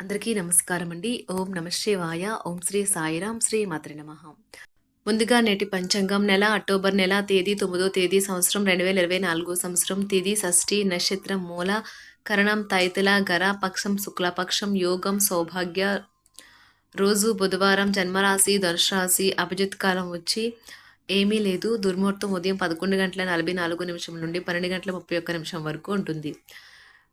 అందరికీ నమస్కారం అండి ఓం నమశివాయ ఓం శ్రీ సాయిరాం శ్రీ మాత్రి నమ. ముందుగా నేటి పంచాంగం నెల అక్టోబర్ నెల తేదీ తొమ్మిదో తేదీ సంవత్సరం రెండు వేల ఇరవై నాలుగో సంవత్సరం తేదీ షష్ఠి నక్షత్రం మూల కరణం తైతుల గర పక్షం శుక్లపక్షం యోగం సౌభాగ్య రోజు బుధవారం జన్మరాశి ధనురాశి అభిజిత్ కాలం వచ్చి ఏమీ లేదు. దుర్ముహూర్తం ఉదయం పదకొండు గంటల నలభై నాలుగు నిమిషం నుండి పన్నెండు గంటల ముప్పై ఒక్క నిమిషం వరకు ఉంటుంది.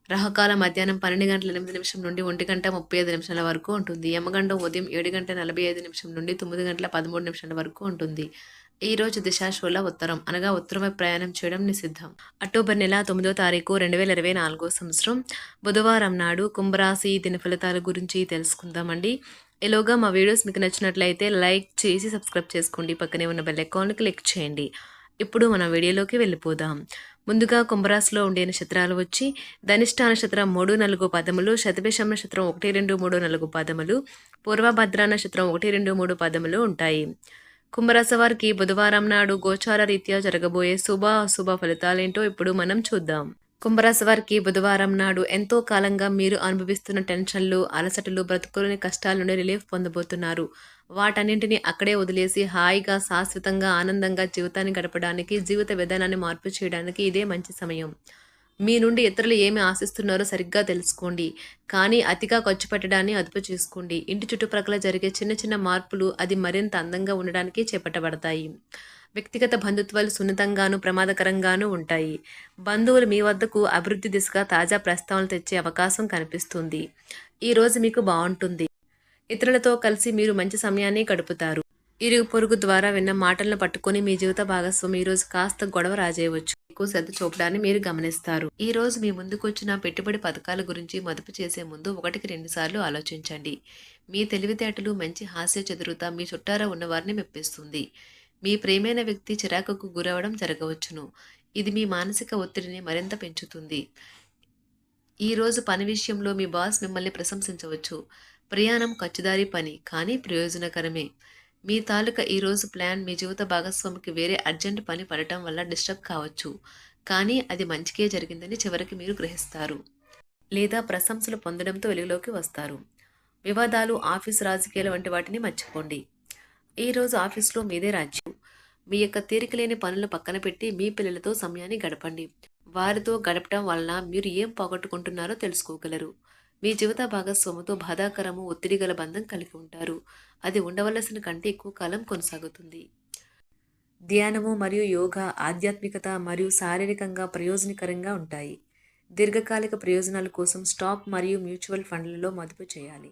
రహకాల మధ్యాహ్నం పన్నెండు గంటల ఎనిమిది నిమిషం నుండి ఒంటి గంట ముప్పై ఐదు నిమిషాల వరకు ఉంటుంది. యమగండ ఉదయం ఏడు గంటల నలభై ఐదు నిమిషం నుండి తొమ్మిది గంటల పదమూడు నిమిషాల వరకు ఉంటుంది. ఈ రోజు దిశాశూల ఉత్తరం. అనగా ఉత్తరం వైపు ప్రయాణం చేయడం నిషిద్ధం. అక్టోబర్ నెల తొమ్మిదో తారీఖు రెండు వేల ఇరవై నాలుగో సంవత్సరం. బుధవారం నాడు కుంభరాశి దిన ఫలితాల గురించి తెలుసుకుందామండి. ఎలోగా మా వీడియోస్ మీకు నచ్చినట్లయితే లైక్ చేసి సబ్స్క్రైబ్ చేసుకోండి. పక్కనే ఉన్న బెల్ ఐకాన్ క్లిక్ చేయండి. ఇప్పుడు మన వీడియోలోకి వెళ్ళిపోదాం. ముందుగా కుంభరాశిలో ఉండే నక్షత్రాలు వచ్చి ధనిష్ట నక్షత్రం మూడు నాలుగు పదములు శతభిషం నక్షత్రం ఒకటి రెండు మూడు నాలుగు పదములు పూర్వభద్ర నక్షత్రం ఒకటి రెండు మూడు పదములు ఉంటాయి. కుంభరాశి వారికి బుధవారం నాడు గోచార రీత్యా జరగబోయే శుభ అశుభ ఫలితాలేంటో ఇప్పుడు మనం చూద్దాం. కుంభరాశి వారికి బుధవారం నాడు ఎంతో కాలంగా మీరు అనుభవిస్తున్న టెన్షన్లు అలసటలు బ్రతుకులని కష్టాల నుండి రిలీఫ్ పొందబోతున్నారు. వాటన్నింటినీ అక్కడే వదిలేసి హాయిగా శాశ్వతంగా ఆనందంగా జీవితాన్ని గడపడానికి జీవిత విధానాన్ని మార్పు చేయడానికి ఇదే మంచి సమయం. మీ నుండి ఇతరులు ఏమి ఆశిస్తున్నారో సరిగ్గా తెలుసుకోండి. కానీ అతిగా ఖర్చు పెట్టడాన్ని అదుపు చేసుకోండి. ఇంటి చుట్టుప్రక్కల జరిగే చిన్న చిన్న మార్పులు అది మరింత అందంగా ఉండడానికి చేపట్టబడతాయి. వ్యక్తిగత బంధుత్వాలు సున్నితంగాను ప్రమాదకరంగానూ ఉంటాయి. బంధువులు మీ వద్దకు అభివృద్ధి దిశగా తాజా ప్రస్తావనలు తెచ్చే అవకాశం కనిపిస్తుంది. ఈ రోజు మీకు బాగుంటుంది. ఇతరులతో కలిసి మీరు మంచి సమయాన్ని గడుపుతారు. ఇరుగు పొరుగు ద్వారా విన్న మాటలను పట్టుకొని మీ జీవిత భాగస్వామి ఈ రోజు కాస్త గొడవ రాజేయవచ్చు. ఎక్కువ శ్రద్ధ చూపడాన్ని మీరు గమనిస్తారు. ఈ రోజు మీ ముందుకొచ్చిన పెట్టుబడి పథకాల గురించి మదుపు చేసే ముందు ఒకటికి రెండు సార్లు ఆలోచించండి. మీ తెలివితేటలు మంచి హాస్య చదురుత మీ చుట్టారా ఉన్నవారిని మెప్పిస్తుంది. మీ ప్రేమైన వ్యక్తి చిరాకుకు గురవడం జరగవచ్చును. ఇది మీ మానసిక ఒత్తిడిని మరింత పెంచుతుంది. ఈరోజు పని విషయంలో మీ బాస్ మిమ్మల్ని ప్రశంసించవచ్చు. ప్రయాణం ఖర్చుదారి పని కానీ ప్రయోజనకరమే. మీ తాలూకా ఈరోజు ప్లాన్ మీ జీవిత భాగస్వామికి వేరే అర్జెంట్ పని పడటం వల్ల డిస్టర్బ్ కావచ్చు. కానీ అది మంచికే జరిగిందని చివరికి మీరు గ్రహిస్తారు. లేదా ప్రశంసలు పొందడంతో వెలుగులోకి వస్తారు. వివాదాలు ఆఫీస్ రాజకీయాలు వంటి వాటిని మర్చిపోండి. ఈరోజు ఆఫీస్లో మీదే రాజ్యం. మీ యొక్క తీరికలేని పనులు పక్కన పెట్టి మీ పిల్లలతో సమయాన్ని గడపండి. వారితో గడపడం వలన మీరు ఏం పోగొట్టుకుంటున్నారో తెలుసుకోగలరు. మీ జీవిత భాగస్వామితో బాధాకరము ఒత్తిడి గల బంధం కలిగి ఉంటారు. అది ఉండవలసిన కంటే ఎక్కువ కాలం కొనసాగుతుంది. ధ్యానము మరియు యోగా ఆధ్యాత్మికత మరియు శారీరకంగా ప్రయోజనకరంగా ఉంటాయి. దీర్ఘకాలిక ప్రయోజనాల కోసం స్టాక్ మరియు మ్యూచువల్ ఫండ్లలో మదుపు చేయాలి.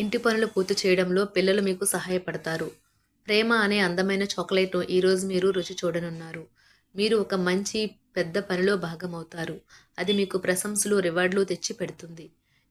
ఇంటి పనులు పూర్తి చేయడంలో పిల్లలు మీకు సహాయపడతారు. ప్రేమ అనే అందమైన చాక్లెట్ను ఈరోజు మీరు రుచి చూడనున్నారు. మీరు ఒక మంచి పెద్ద పనిలో భాగమవుతారు. అది మీకు ప్రశంసలు రివార్డులు తెచ్చి పెడుతుంది.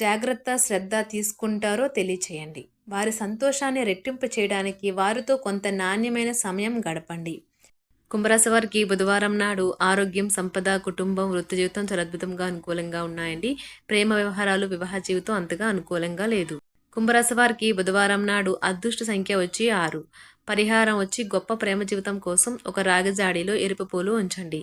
జాగ్రత్త శ్రద్ధ తీసుకుంటారో తెలియచేయండి. వారి సంతోషాన్ని రెట్టింపు చేయడానికి వారితో కొంత నాణ్యమైన సమయం గడపండి. కుంభరాశి వారికి బుధవారం నాడు ఆరోగ్యం సంపద కుటుంబం వృత్తి జీవితం చాలా అద్భుతంగా అనుకూలంగా ఉన్నాయండి. ప్రేమ వ్యవహారాలు వివాహ జీవితం అంతగా అనుకూలంగా లేదు. కుంభరాశి వారికి బుధవారం నాడు అదృష్ట సంఖ్య వచ్చి ఆరు. పరిహారం వచ్చి గొప్ప ప్రేమ జీవితం కోసం ఒక రాగజాడిలో ఎరుపు పూలు ఉంచండి.